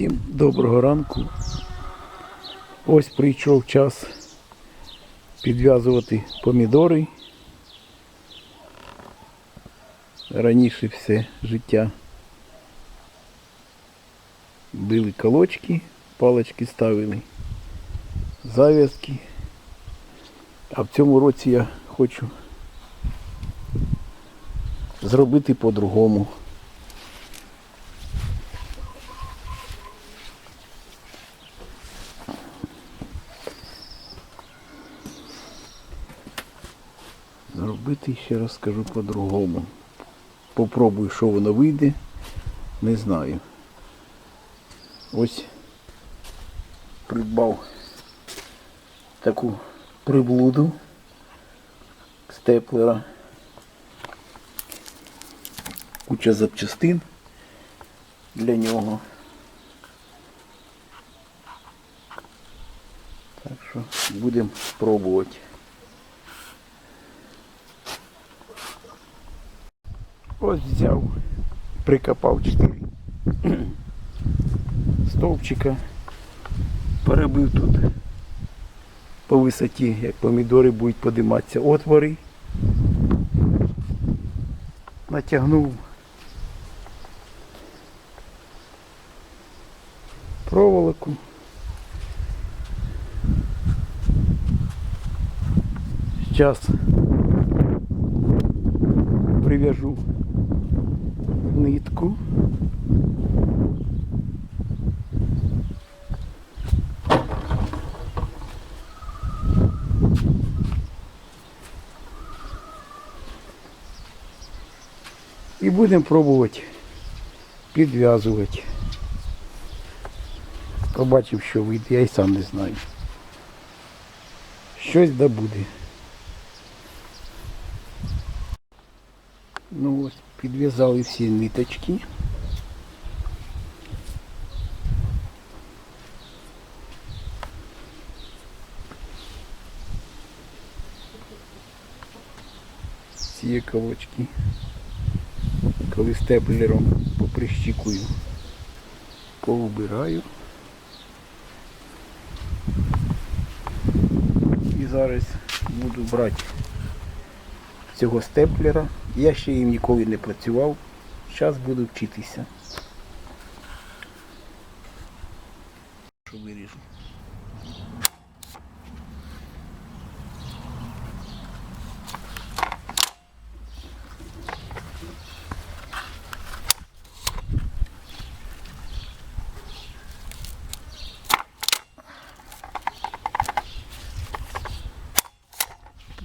Всім доброго ранку. Ось прийшов час підв'язувати помідори. Раніше все життя били колочки, палочки ставили, зав'язки. А в цьому році я хочу зробити по-другому. Зробити ще раз скажу по-другому. Попробую, що воно вийде. Не знаю. Ось придбав таку приблуду степлера. Куча запчастин для нього. Так що будемо пробувати. Ось взяв, прикопав 4 стовпчика, перебив тут по висоті, як помідори будуть подиматися отвори. Натягнув проволоку. Зараз прив'яжу нитку. І будемо пробувати підв'язувати. Побачив, що вийде, я й сам не знаю. Щось да буде. Ну ось, підв'язали всі ниточки. Ці колочки. Коли степлером поприщикую, поубираю. І зараз буду брати цього степлера. Я ще їм ніколи не працював. Зараз буду вчитися. Що виріжу.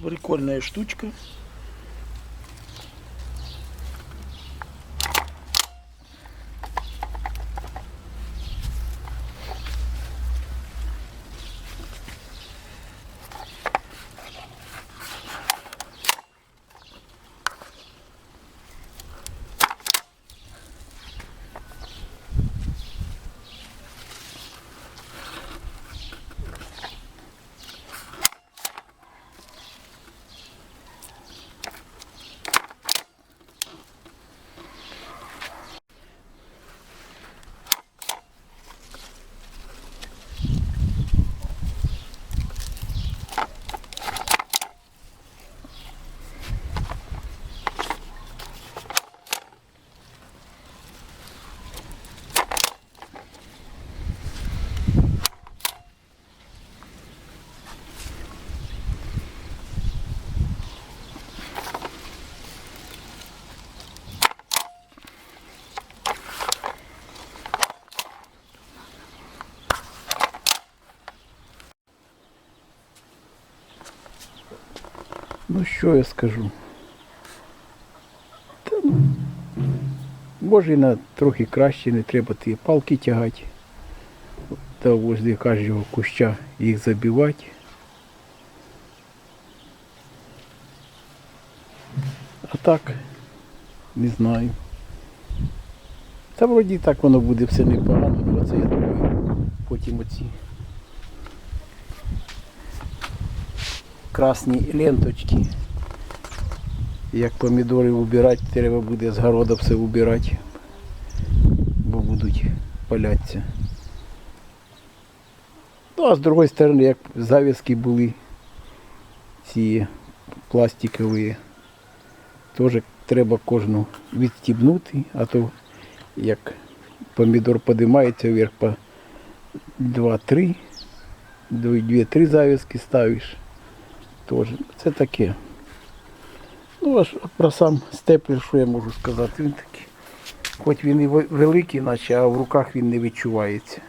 Прикольная штучка. Ну що я скажу? Та, ну, може і на трохи краще, не треба ті палки тягати. Та возле кожного куща їх забивати. А так, не знаю. Та вроді так воно буде все непогано, ну оце я думаю, потім оці красні ленточки. Як помідори убирати, треба буде з города все убирати, бо будуть палятися. Ну, а з другої сторони, як зав'язки були ці пластикові, теж треба кожну відстібнути, а то як помідор подимається вверх по 2-3, 2-3 зав'язки ставиш. Теж. Це таке. Ну, а ж про сам степлер, що я можу сказати, він такий. Хоч він і великий, наче, а в руках він не відчувається.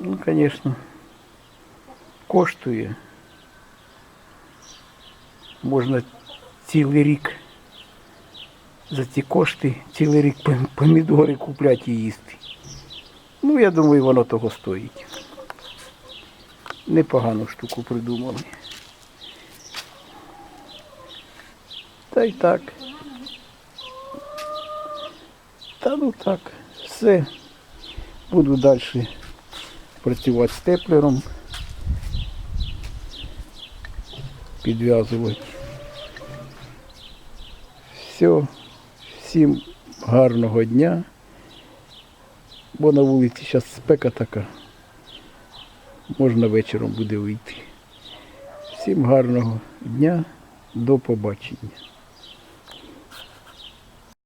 Ну, звісно, коштує. Можна цілий рік за ці кошти цілий рік помідори купляти і їсти. Ну, я думаю, воно того стоїть. Непогану штуку придумали. Та й так. Та ну так, все. Буду далі працювати з теплером. Підв'язувати. Все. Всім гарного дня. Бо на вулиці зараз спека така. Можна вечором буде вийти. Всім гарного дня. До побачення.